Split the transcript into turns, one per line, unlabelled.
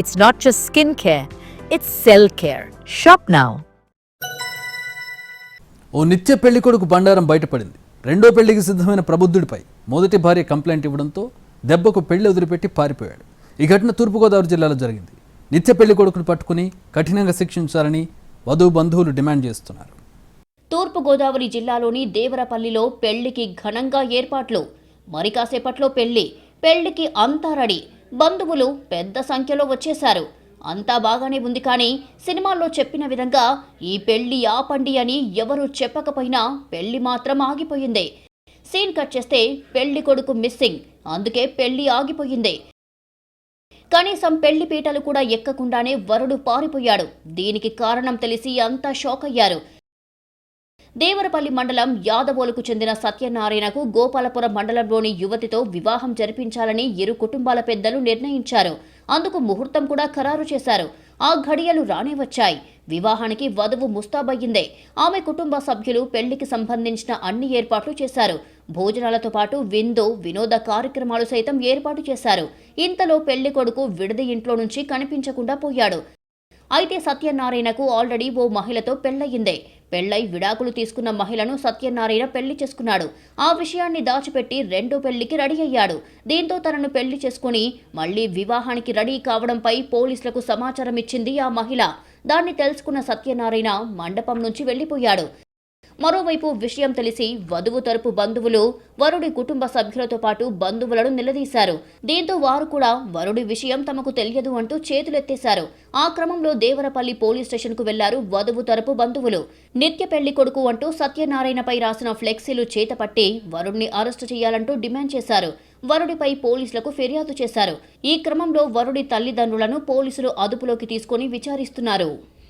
It's not just skin care, it's cell care. Shop now.
ఓ నిత్య పెళ్ళి కొడుకు బండారం బయటపడింది. రెండో పెళ్ళికి సిద్ధమైన ప్రబుద్ధుడిపై మొదటి భార్య కంప్లైంట్ ఇవ్వడంతో దెబ్బకు పెళ్ళి వదిలిపెట్టి పారిపోయాడు. ఈ ఘటన తూర్పుగోదావరి జిల్లాలో జరిగింది. నిత్య పెళ్ళి కొడుకును పట్టుకుని కఠినంగా శిక్షించాలని వధువు బంధువులు డిమాండ్ చేస్తున్నారు.
తూర్పుగోదావరి జిల్లాలోని దేవరపల్లిలో పెళ్ళికి ఘనంగా ఏర్పాట్లు. మరి కాసేపట్లో పెళ్ళి. పెళ్ళికి అంతా రెడీ. బంధువులు పెద్ద సంఖ్యలో వచ్చేశారు. అంతా బాగానే ఉంది కానీ సినిమాల్లో చెప్పిన విధంగా ఈ పెళ్ళి ఆపండి అని ఎవరూ చెప్పకపోయినా పెళ్ళి మాత్రం ఆగిపోయింది. సీన్ కట్ చేస్తే పెళ్ళి కొడుకు మిస్సింగ్ అందుకే పెళ్ళి ఆగిపోయింది. కనీసం పెళ్ళి పీటలు కూడా ఎక్కకుండానే వరుడు పారిపోయాడు. దీనికి కారణం తెలిసి అంతా షాక్ అయ్యారు. దేవరపల్లి మండలం యాదవోలుకు చెందిన సత్యనారాయణకు గోపాలపురం మండలంలోని యువతితో వివాహం జరిపించాలని ఇరు కుటుంబాల పెద్దలు నిర్ణయించారు. అందుకు ముహూర్తం కూడా ఖరారు చేశారు. ఆ ఘడియలు రానే వచ్చాయి. వివాహానికి వధువు ముస్తాబయ్యిందే. ఆమె కుటుంబ సభ్యులు పెళ్ళికి సంబంధించిన అన్ని ఏర్పాట్లు చేశారు. భోజనాలతో పాటు విందు వినోద కార్యక్రమాలు సైతం ఏర్పాటు చేశారు. ఇంతలో పెళ్ళి కొడుకు విడిది ఇంట్లో నుంచి కనిపించకుండా పోయాడు. అయితే సత్యనారాయణకు ఆల్రెడీ ఓ మహిళతో పెళ్ళయ్యిందే పెళ్ళై విడాకులు తీసుకున్న మహిళను సత్యనారాయణ పెళ్ళి చేసుకున్నాడు. ఆ విషయాన్ని దాచిపెట్టి రెండో పెళ్ళికి రెడీ అయ్యాడు. దీంతో తనను పెళ్ళి చేసుకుని మళ్ళీ వివాహానికి రెడీ కావడంపై పోలీసులకు సమాచారం ఇచ్చింది ఆ మహిళ. దాన్ని తెలుసుకున్న సత్యనారాయణ మండపం నుంచి వెళ్ళిపోయాడు మరోవైపు విషయం తెలిసి వధువు తరపు బంధువులు వరుడి కుటుంబ సభ్యులతో పాటు బంధువులను నిలదీశారు. దీంతో వారు కూడా వరుడి విషయం తమకు తెలియదు అంటూ చేతులెత్తేశారు. ఆ క్రమంలో దేవరపల్లి పోలీస్ స్టేషన్కు వెళ్ళారు వధువు తరపు బంధువులు. నిత్య పెళ్ళి కొడుకు అంటూ సత్యనారాయణపై రాసిన ఫ్లెక్సీలు చేతపట్టి వరుణ్ణి అరెస్టు చేయాలంటూ డిమాండ్ చేశారు. వరుడిపై పోలీసులకు ఫిర్యాదు చేశారు. ఈ క్రమంలో వరుడి తల్లిదండ్రులను పోలీసులు అదుపులోకి తీసుకుని విచారిస్తున్నారు.